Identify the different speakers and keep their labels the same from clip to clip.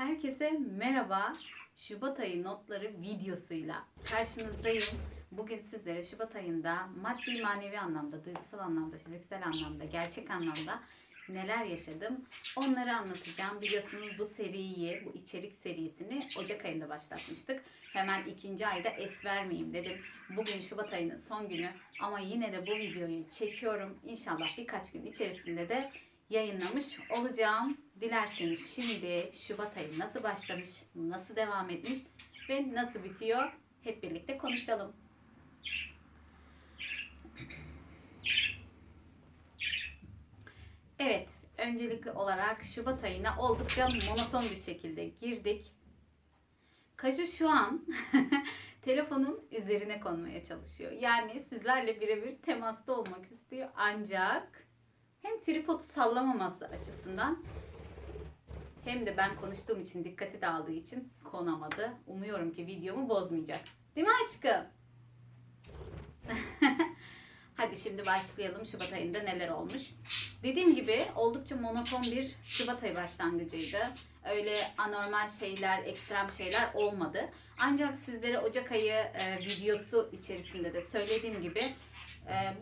Speaker 1: Herkese merhaba. Şubat ayı notları videosuyla karşınızdayım. Bugün sizlere Şubat ayında maddi manevi anlamda, duygusal anlamda, fiziksel anlamda, gerçek anlamda neler yaşadım onları anlatacağım. Biliyorsunuz bu seriyi, bu içerik serisini Ocak ayında başlatmıştık. Hemen ikinci ayda es vermeyeyim dedim. Bugün Şubat ayının son günü ama yine de bu videoyu çekiyorum. İnşallah birkaç gün içerisinde de yayınlamış olacağım. Dilerseniz şimdi Şubat ayı nasıl başlamış, nasıl devam etmiş ve nasıl bitiyor hep birlikte konuşalım. Evet, öncelikli olarak Şubat ayına oldukça monoton bir şekilde girdik. Kaju şu an telefonun üzerine konmaya çalışıyor. Yani sizlerle birebir temasta olmak istiyor ancak hem tripodu sallamaması açısından hem de ben konuştuğum için dikkati dağıldığı için konamadı. Umuyorum ki videomu bozmayacak. Değil mi aşkım? Hadi şimdi başlayalım Şubat ayında neler olmuş. Dediğim gibi oldukça monoton bir Şubat ayı başlangıcıydı. Öyle anormal şeyler, ekstrem şeyler olmadı. Ancak sizlere Ocak ayı e, videosu içerisinde de söylediğim gibi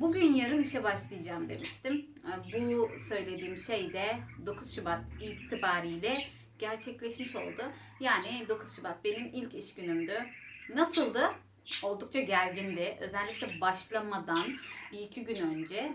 Speaker 1: bugün yarın işe başlayacağım demiştim. E, bu söylediğim şey de 9 Şubat itibariyle gerçekleşmiş oldu. Yani 9 Şubat benim ilk iş günümdü. Nasıldı? Oldukça gergindi. Özellikle başlamadan bir iki gün önce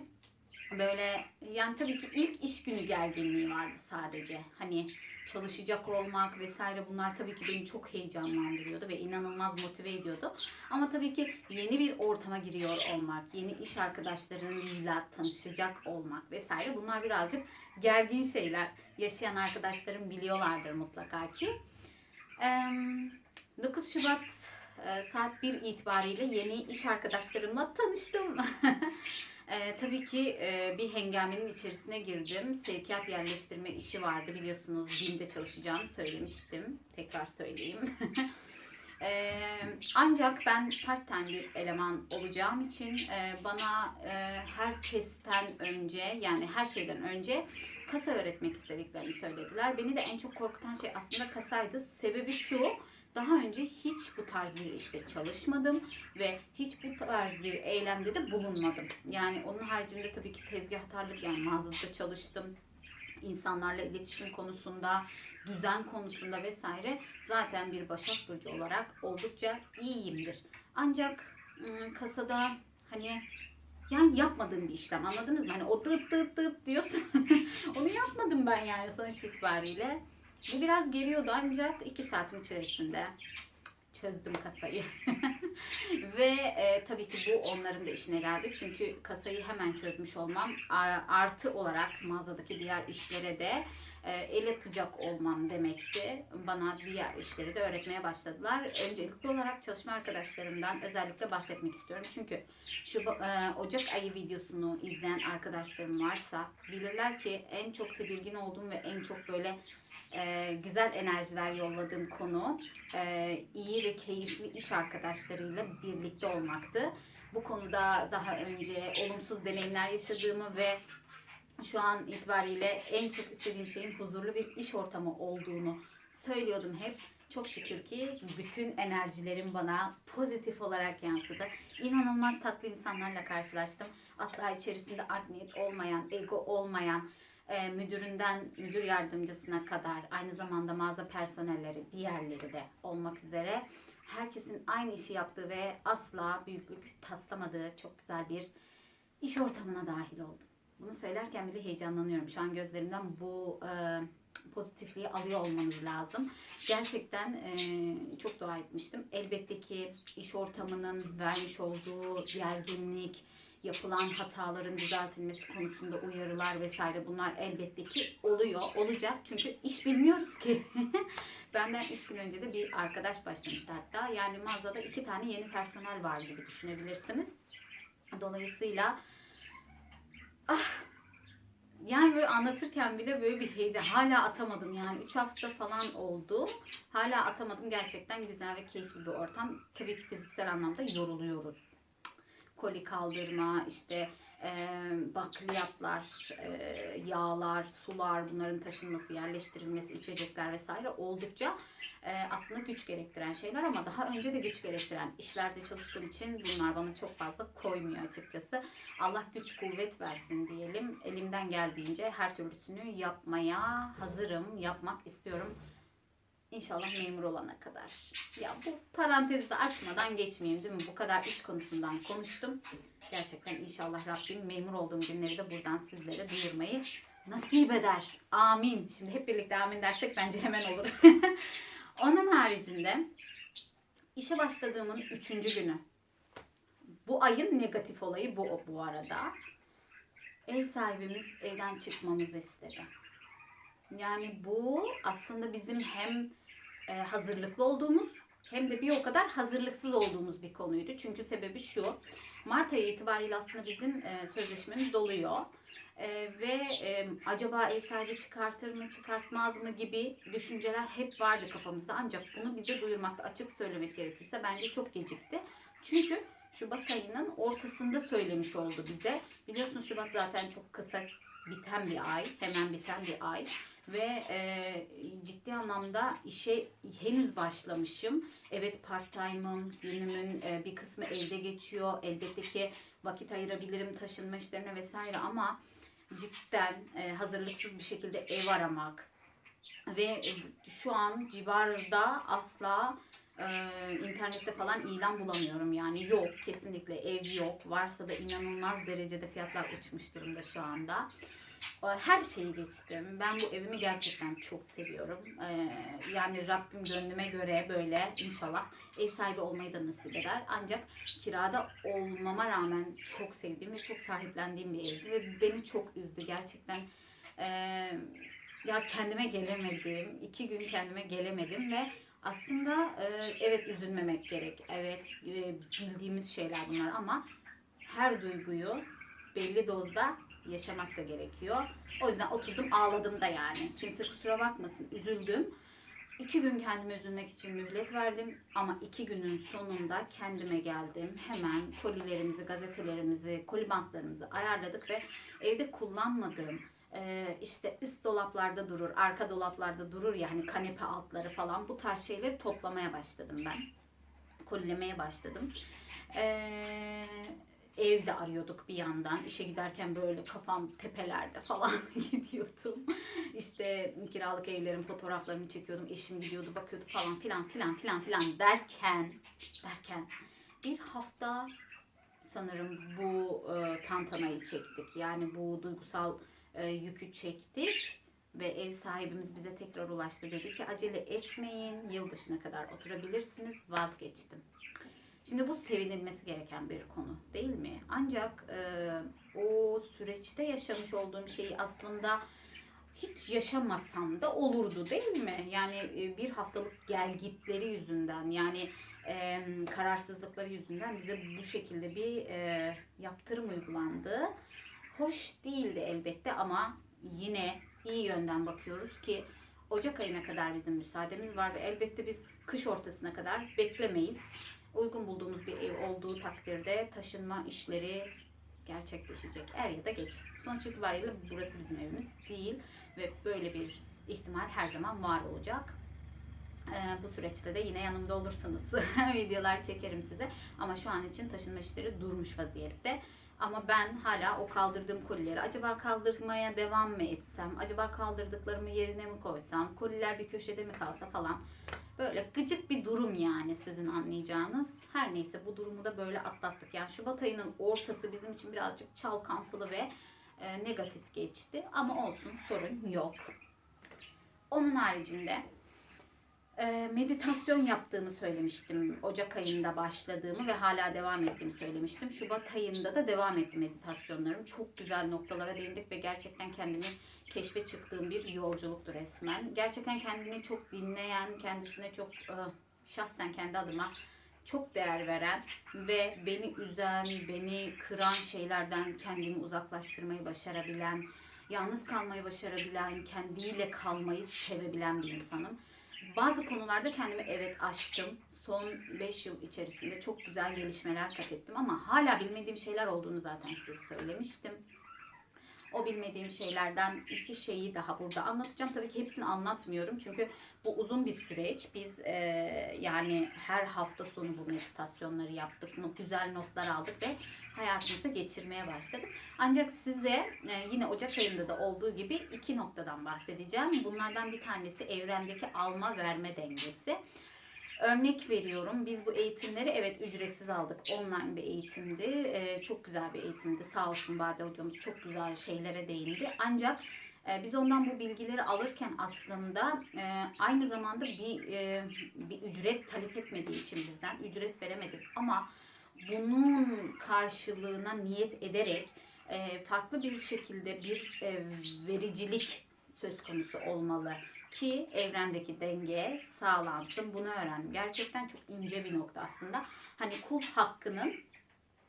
Speaker 1: böyle yani tabii ki ilk iş günü gerginliği vardı sadece. Hani çalışacak olmak vesaire bunlar tabii ki beni çok heyecanlandırıyordu ve inanılmaz motive ediyordu. Ama tabii ki yeni bir ortama giriyor olmak, yeni iş arkadaşlarıyla tanışacak olmak vesaire bunlar birazcık gergin şeyler. Yaşayan arkadaşlarım biliyorlardır mutlaka ki. Eee, 9 Şubat e, saat 1 itibariyle yeni iş arkadaşlarımla tanıştım. E, tabii ki e, bir hengamenin içerisine girdim. Sevkiyat yerleştirme işi vardı biliyorsunuz. BİM'de çalışacağımı söylemiştim. Tekrar söyleyeyim. E, ancak ben part time bir eleman olacağım için e, bana e, herkesten önce yani her şeyden önce kasa öğretmek istediklerini söylediler. Beni de en çok korkutan şey aslında kasaydı. Sebebi şu. Daha önce hiç bu tarz bir işte çalışmadım ve hiç bu tarz bir eylemde de bulunmadım. Yani onun haricinde tabii ki tezgahtarlık yani mağazada çalıştım. İnsanlarla iletişim konusunda, düzen konusunda vesaire zaten bir Başak Burcu olarak oldukça iyiyimdir. Ancak ım, kasada hani yani yapmadığım bir işlem anladınız mı? Hani o dıt dıt dıt diyorsun. Onu yapmadım ben yani sonuç itibariyle. Bu biraz geliyordu ancak iki saatin içerisinde çözdüm kasayı. Ve e, tabii ki bu onların da işine geldi. Çünkü kasayı hemen çözmüş olmam artı olarak mağazadaki diğer işlere de e, el atacak olmam demekti. Bana diğer işleri de öğretmeye başladılar. Öncelikli olarak çalışma arkadaşlarımdan özellikle bahsetmek istiyorum. Çünkü şu e, Ocak ayı videosunu izleyen arkadaşlarım varsa bilirler ki en çok tedirgin olduğum ve en çok böyle e, güzel enerjiler yolladığım konu e, iyi ve keyifli iş arkadaşlarıyla birlikte olmaktı. Bu konuda daha önce olumsuz deneyimler yaşadığımı ve şu an itibariyle en çok istediğim şeyin huzurlu bir iş ortamı olduğunu söylüyordum hep. Çok şükür ki bütün enerjilerim bana pozitif olarak yansıdı. İnanılmaz tatlı insanlarla karşılaştım. Asla içerisinde art niyet olmayan, ego olmayan, e, müdüründen müdür yardımcısına kadar aynı zamanda mağaza personelleri, diğerleri de olmak üzere herkesin aynı işi yaptığı ve asla büyüklük taslamadığı çok güzel bir iş ortamına dahil oldum. Bunu söylerken bile heyecanlanıyorum. Şu an gözlerimden bu e, pozitifliği alıyor olmanız lazım. Gerçekten e, çok dua etmiştim. Elbette ki iş ortamının vermiş olduğu gerginlik, yapılan hataların düzeltilmesi konusunda uyarılar vesaire bunlar elbette ki oluyor, olacak. Çünkü iş bilmiyoruz ki. Benden 3 gün önce de bir arkadaş başlamıştı hatta. Yani mağazada iki tane yeni personel var gibi düşünebilirsiniz. Dolayısıyla ah yani böyle anlatırken bile böyle bir heyecan. Hala atamadım yani 3 hafta falan oldu. Hala atamadım. Gerçekten güzel ve keyifli bir ortam. Tabii ki fiziksel anlamda yoruluyoruz koli kaldırma, işte e, bakliyatlar, e, yağlar, sular bunların taşınması, yerleştirilmesi, içecekler vesaire oldukça e, aslında güç gerektiren şeyler ama daha önce de güç gerektiren işlerde çalıştığım için bunlar bana çok fazla koymuyor açıkçası. Allah güç kuvvet versin diyelim. Elimden geldiğince her türlüsünü yapmaya hazırım, yapmak istiyorum. İnşallah memur olana kadar. Ya bu parantezi de açmadan geçmeyeyim değil mi? Bu kadar iş konusundan konuştum. Gerçekten inşallah Rabbim memur olduğum günleri de buradan sizlere duyurmayı nasip eder. Amin. Şimdi hep birlikte amin dersek bence hemen olur. Onun haricinde işe başladığımın üçüncü günü. Bu ayın negatif olayı bu bu arada. Ev sahibimiz evden çıkmamızı istedi. Yani bu aslında bizim hem e, hazırlıklı olduğumuz hem de bir o kadar hazırlıksız olduğumuz bir konuydu. Çünkü sebebi şu. Mart ayı itibariyle aslında bizim e, sözleşmemiz doluyor. E, ve e, acaba ev sahibi çıkartır mı çıkartmaz mı gibi düşünceler hep vardı kafamızda. Ancak bunu bize duyurmakta açık söylemek gerekirse bence çok gecikti. Çünkü Şubat ayının ortasında söylemiş oldu bize. Biliyorsunuz Şubat zaten çok kısa biten bir ay. Hemen biten bir ay ve e, ciddi anlamda işe henüz başlamışım. Evet part time'ım, günümün e, bir kısmı evde geçiyor. Elbette ki vakit ayırabilirim taşınma işlerine vesaire ama cidden e, hazırlıksız bir şekilde ev aramak ve e, şu an civarda asla e, internette falan ilan bulamıyorum yani yok kesinlikle ev yok varsa da inanılmaz derecede fiyatlar uçmuş durumda şu anda. E, Her şeyi geçtim. Ben bu evimi gerçekten çok seviyorum. E, yani Rabbim gönlüme göre böyle inşallah ev sahibi olmayı da nasip eder. Ancak kirada olmama rağmen çok sevdiğim ve çok sahiplendiğim bir evdi ve beni çok üzdü gerçekten. E, ya kendime gelemedim. iki gün kendime gelemedim ve aslında e, evet üzülmemek gerek. Evet e, bildiğimiz şeyler bunlar ama her duyguyu belli dozda yaşamak da gerekiyor. O yüzden oturdum ağladım da yani. Kimse kusura bakmasın üzüldüm. İki gün kendime üzülmek için mühlet verdim ama iki günün sonunda kendime geldim. Hemen kolilerimizi, gazetelerimizi, koli bantlarımızı ayarladık ve evde kullanmadığım e, işte üst dolaplarda durur, arka dolaplarda durur ya hani kanepe altları falan bu tarz şeyleri toplamaya başladım ben. Kolilemeye başladım. Eee evde arıyorduk bir yandan. İşe giderken böyle kafam tepelerde falan gidiyordum. İşte kiralık evlerin fotoğraflarını çekiyordum. Eşim gidiyordu bakıyordu falan filan filan filan filan derken derken bir hafta sanırım bu e, tantanayı çektik. Yani bu duygusal e, yükü çektik ve ev sahibimiz bize tekrar ulaştı. Dedi ki acele etmeyin, yılbaşına kadar oturabilirsiniz. Vazgeçtim. Şimdi bu sevinilmesi gereken bir konu değil mi? Ancak e, o süreçte yaşamış olduğum şeyi aslında hiç yaşamasam da olurdu değil mi? Yani e, bir haftalık gelgitleri yüzünden yani e, kararsızlıkları yüzünden bize bu şekilde bir e, yaptırım uygulandı. Hoş değildi elbette ama yine iyi yönden bakıyoruz ki Ocak ayına kadar bizim müsaademiz var ve elbette biz kış ortasına kadar beklemeyiz uygun bulduğumuz bir ev olduğu takdirde taşınma işleri gerçekleşecek. Er ya da geç. Sonuç itibariyle burası bizim evimiz değil ve böyle bir ihtimal her zaman var olacak. Ee, bu süreçte de yine yanımda olursunuz. Videolar çekerim size. Ama şu an için taşınma işleri durmuş vaziyette. Ama ben hala o kaldırdığım kolileri acaba kaldırmaya devam mı etsem? Acaba kaldırdıklarımı yerine mi koysam? Koliler bir köşede mi kalsa falan. Böyle gıcık bir durum yani sizin anlayacağınız. Her neyse bu durumu da böyle atlattık. Yani Şubat ayının ortası bizim için birazcık çalkantılı ve e, negatif geçti. Ama olsun sorun yok. Onun haricinde e, meditasyon yaptığımı söylemiştim. Ocak ayında başladığımı ve hala devam ettiğimi söylemiştim. Şubat ayında da devam etti meditasyonlarım. Çok güzel noktalara değindik ve gerçekten kendimi keşfe çıktığım bir yolculuktu resmen. Gerçekten kendini çok dinleyen, kendisine çok e, şahsen kendi adıma çok değer veren ve beni üzen, beni kıran şeylerden kendimi uzaklaştırmayı başarabilen, yalnız kalmayı başarabilen, kendiyle kalmayı sevebilen bir insanım. Bazı konularda kendimi evet aştım. son 5 yıl içerisinde çok güzel gelişmeler kat ettim ama hala bilmediğim şeyler olduğunu zaten size söylemiştim. O bilmediğim şeylerden iki şeyi daha burada anlatacağım. Tabii ki hepsini anlatmıyorum çünkü bu uzun bir süreç. Biz e, yani her hafta sonu bu meditasyonları yaptık. Güzel notlar aldık ve hayatımıza geçirmeye başladık. Ancak size e, yine Ocak ayında da olduğu gibi iki noktadan bahsedeceğim. Bunlardan bir tanesi evrendeki alma verme dengesi. Örnek veriyorum biz bu eğitimleri evet ücretsiz aldık. Online bir eğitimdi. Ee, çok güzel bir eğitimdi. Sağ olsun Bade hocamız çok güzel şeylere değindi. Ancak e, biz ondan bu bilgileri alırken aslında e, aynı zamanda bir e, bir ücret talep etmediği için bizden ücret veremedik. Ama bunun karşılığına niyet ederek e, farklı bir şekilde bir e, vericilik söz konusu olmalı ki evrendeki denge sağlansın. Bunu öğrendim. Gerçekten çok ince bir nokta aslında. Hani kul hakkının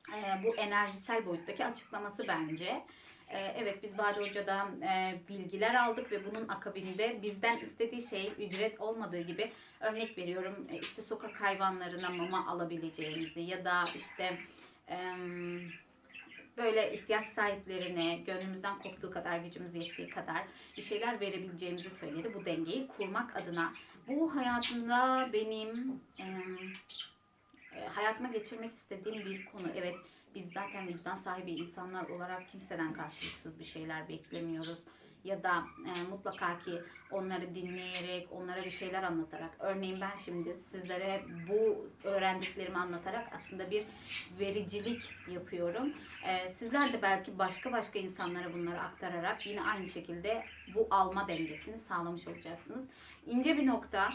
Speaker 1: e, bu enerjisel boyuttaki açıklaması bence. E, evet biz Bade Hoca'dan e, bilgiler aldık ve bunun akabinde bizden istediği şey ücret olmadığı gibi örnek veriyorum e, işte sokak hayvanlarına mama alabileceğimizi ya da işte em, böyle ihtiyaç sahiplerine gönlümüzden koptuğu kadar gücümüz yettiği kadar bir şeyler verebileceğimizi söyledi. Bu dengeyi kurmak adına. Bu hayatımda benim e, hayatıma geçirmek istediğim bir konu. Evet biz zaten vicdan sahibi insanlar olarak kimseden karşılıksız bir şeyler beklemiyoruz. Ya da e, mutlaka ki onları dinleyerek, onlara bir şeyler anlatarak. Örneğin ben şimdi sizlere bu öğrendiklerimi anlatarak aslında bir vericilik yapıyorum. E, sizler de belki başka başka insanlara bunları aktararak yine aynı şekilde bu alma dengesini sağlamış olacaksınız. İnce bir nokta.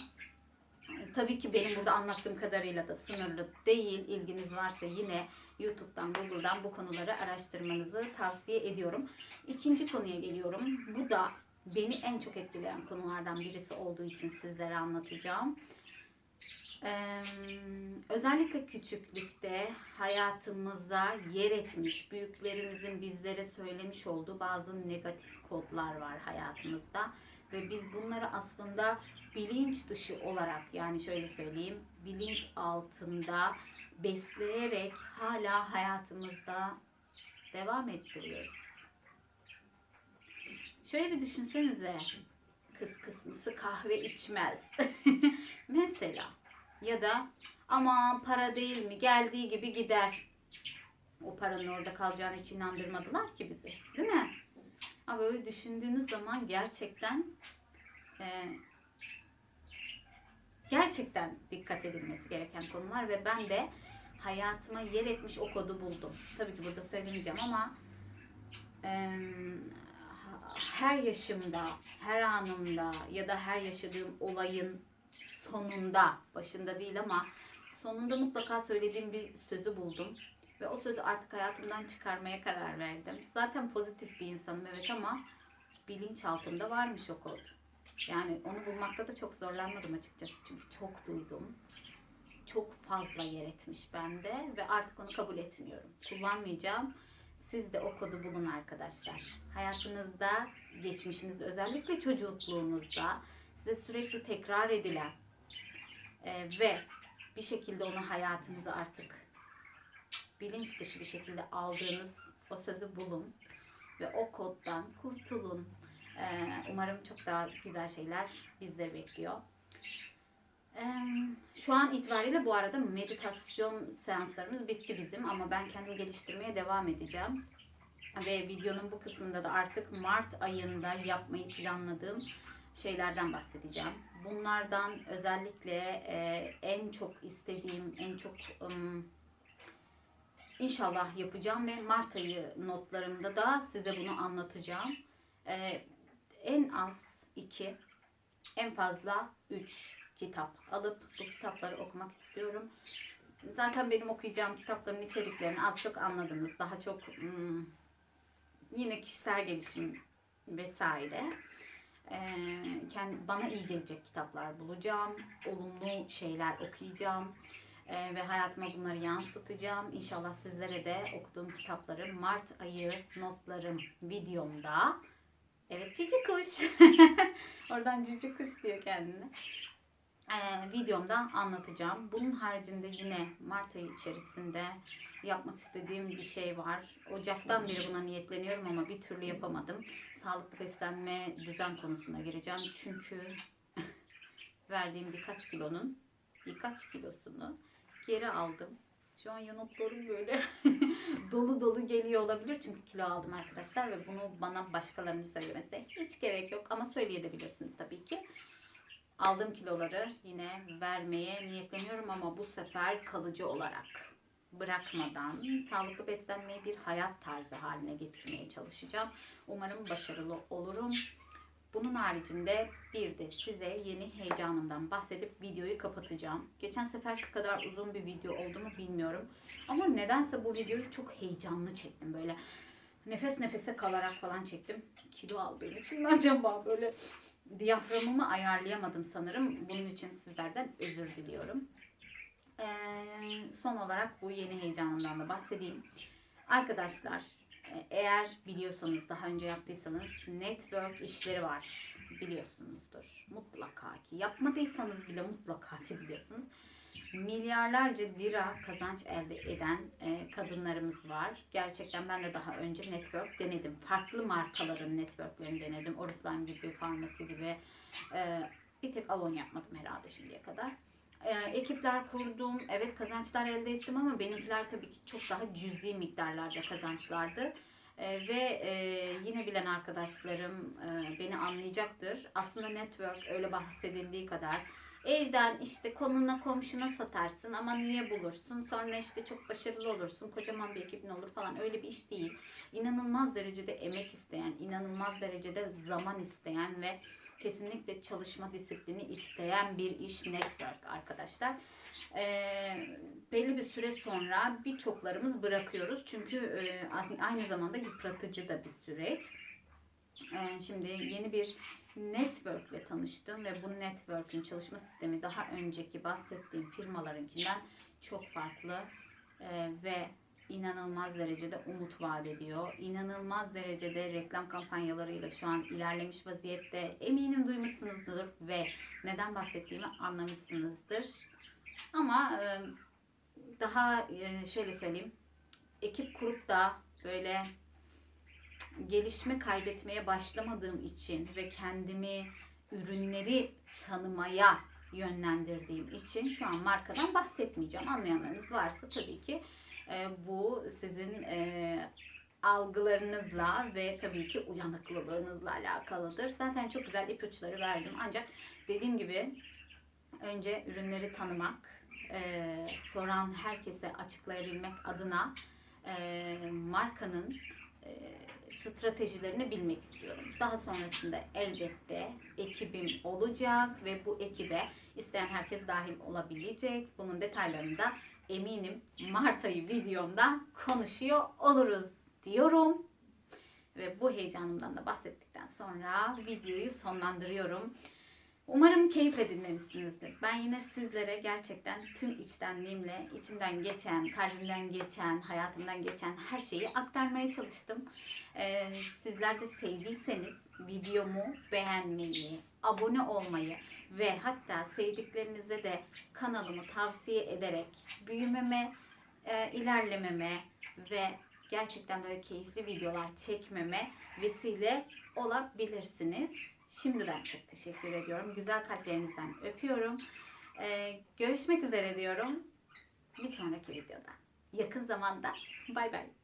Speaker 1: Tabii ki benim burada anlattığım kadarıyla da sınırlı değil. İlginiz varsa yine YouTube'dan, Google'dan bu konuları araştırmanızı tavsiye ediyorum. İkinci konuya geliyorum. Bu da beni en çok etkileyen konulardan birisi olduğu için sizlere anlatacağım. Ee, özellikle küçüklükte hayatımıza yer etmiş, büyüklerimizin bizlere söylemiş olduğu bazı negatif kodlar var hayatımızda. Ve biz bunları aslında bilinç dışı olarak yani şöyle söyleyeyim bilinç altında besleyerek hala hayatımızda devam ettiriyoruz. Şöyle bir düşünsenize kız kısmısı kahve içmez. Mesela ya da aman para değil mi geldiği gibi gider. O paranın orada kalacağını hiç inandırmadılar ki bizi değil mi? Ama böyle düşündüğünüz zaman gerçekten e, gerçekten dikkat edilmesi gereken konular ve ben de hayatıma yer etmiş o kodu buldum. Tabii ki burada söylemeyeceğim ama e, her yaşımda, her anımda ya da her yaşadığım olayın sonunda, başında değil ama sonunda mutlaka söylediğim bir sözü buldum. Ve o sözü artık hayatımdan çıkarmaya karar verdim. Zaten pozitif bir insanım evet ama bilinçaltımda varmış o kod. Yani onu bulmakta da çok zorlanmadım açıkçası. Çünkü çok duydum. Çok fazla yer etmiş bende ve artık onu kabul etmiyorum. Kullanmayacağım. Siz de o kodu bulun arkadaşlar. Hayatınızda, geçmişinizde, özellikle çocukluğunuzda size sürekli tekrar edilen e, ve bir şekilde onu hayatınıza artık bilinç dışı bir şekilde aldığınız o sözü bulun ve o koddan kurtulun. Ee, umarım çok daha güzel şeyler bizleri bekliyor. Ee, şu an itibariyle bu arada meditasyon seanslarımız bitti bizim ama ben kendimi geliştirmeye devam edeceğim. Ve videonun bu kısmında da artık Mart ayında yapmayı planladığım şeylerden bahsedeceğim. Bunlardan özellikle e, en çok istediğim, en çok İnşallah yapacağım ve Mart ayı notlarımda da size bunu anlatacağım. En az iki, en fazla üç kitap alıp bu kitapları okumak istiyorum. Zaten benim okuyacağım kitapların içeriklerini az çok anladınız. Daha çok hmm, yine kişisel gelişim vesaire. Ee, kendi, bana iyi gelecek kitaplar bulacağım. Olumlu şeyler okuyacağım. Ee, ve hayatıma bunları yansıtacağım. İnşallah sizlere de okuduğum kitapları Mart ayı notlarım videomda. Evet cici kuş. Oradan cici kuş diyor kendine. Ee, videomda anlatacağım. Bunun haricinde yine Mart ayı içerisinde yapmak istediğim bir şey var. Ocaktan beri buna niyetleniyorum ama bir türlü yapamadım. Sağlıklı beslenme düzen konusuna gireceğim. Çünkü verdiğim birkaç kilonun birkaç kilosunu geri aldım. Şu an yanıtlarım böyle dolu dolu geliyor olabilir çünkü kilo aldım arkadaşlar ve bunu bana başkalarının söylemesine hiç gerek yok ama söyleyebilirsiniz tabii ki. Aldığım kiloları yine vermeye niyetleniyorum ama bu sefer kalıcı olarak bırakmadan sağlıklı beslenmeyi bir hayat tarzı haline getirmeye çalışacağım. Umarım başarılı olurum. Bunun haricinde bir de size yeni heyecanımdan bahsedip videoyu kapatacağım. Geçen seferki kadar uzun bir video oldu mu bilmiyorum. Ama nedense bu videoyu çok heyecanlı çektim böyle. Nefes nefese kalarak falan çektim. Kilo aldığım için mi acaba böyle diyaframımı ayarlayamadım sanırım. Bunun için sizlerden özür diliyorum. Ee, son olarak bu yeni heyecanımdan da bahsedeyim. Arkadaşlar eğer biliyorsanız daha önce yaptıysanız network işleri var biliyorsunuzdur. Mutlaka ki yapmadıysanız bile mutlaka ki biliyorsunuz. Milyarlarca lira kazanç elde eden e, kadınlarımız var. Gerçekten ben de daha önce network denedim. Farklı markaların networklerini denedim. Oriflame gibi, Farmasi gibi. E, bir tek Avon yapmadım herhalde şimdiye kadar. E, ekipler kurdum. Evet kazançlar elde ettim ama benimkiler tabii ki çok daha cüzi miktarlarda kazançlardı. E, ve e, yine bilen arkadaşlarım e, beni anlayacaktır. Aslında network öyle bahsedildiği kadar evden işte konuna komşuna satarsın ama niye bulursun? Sonra işte çok başarılı olursun. Kocaman bir ekibin olur falan. Öyle bir iş değil. İnanılmaz derecede emek isteyen, inanılmaz derecede zaman isteyen ve kesinlikle çalışma disiplini isteyen bir iş network arkadaşlar. Ee, belli bir süre sonra birçoklarımız bırakıyoruz. Çünkü e, aynı zamanda yıpratıcı da bir süreç. Ee, şimdi yeni bir network ile tanıştım ve bu network'ün çalışma sistemi daha önceki bahsettiğim firmalarınkinden çok farklı Ee, ve inanılmaz derecede umut vaat ediyor. İnanılmaz derecede reklam kampanyalarıyla şu an ilerlemiş vaziyette. Eminim duymuşsunuzdur ve neden bahsettiğimi anlamışsınızdır. Ama e, daha e, şöyle söyleyeyim. Ekip kurup da böyle gelişme kaydetmeye başlamadığım için ve kendimi ürünleri tanımaya yönlendirdiğim için şu an markadan bahsetmeyeceğim. Anlayanlarınız varsa tabii ki e, bu sizin e, algılarınızla ve tabii ki uyanıklılığınızla alakalıdır. Zaten çok güzel ipuçları verdim. Ancak dediğim gibi önce ürünleri tanımak, e, soran herkese açıklayabilmek adına e, markanın e, stratejilerini bilmek istiyorum. Daha sonrasında elbette ekibim olacak ve bu ekibe isteyen herkes dahil olabilecek. Bunun detaylarını da eminim Mart ayı videomda konuşuyor oluruz diyorum. Ve bu heyecanımdan da bahsettikten sonra videoyu sonlandırıyorum. Umarım keyifle dinlemişsinizdir. Ben yine sizlere gerçekten tüm içtenliğimle, içimden geçen, kalbimden geçen, hayatımdan geçen her şeyi aktarmaya çalıştım. Ee, sizler de sevdiyseniz videomu beğenmeyi, abone olmayı ve hatta sevdiklerinize de kanalımı tavsiye ederek büyümeme, e, ilerlememe ve gerçekten böyle keyifli videolar çekmeme vesile olabilirsiniz. Şimdiden çok teşekkür ediyorum. Güzel kalplerinizden öpüyorum. Ee, görüşmek üzere diyorum. Bir sonraki videoda. Yakın zamanda. Bay bay.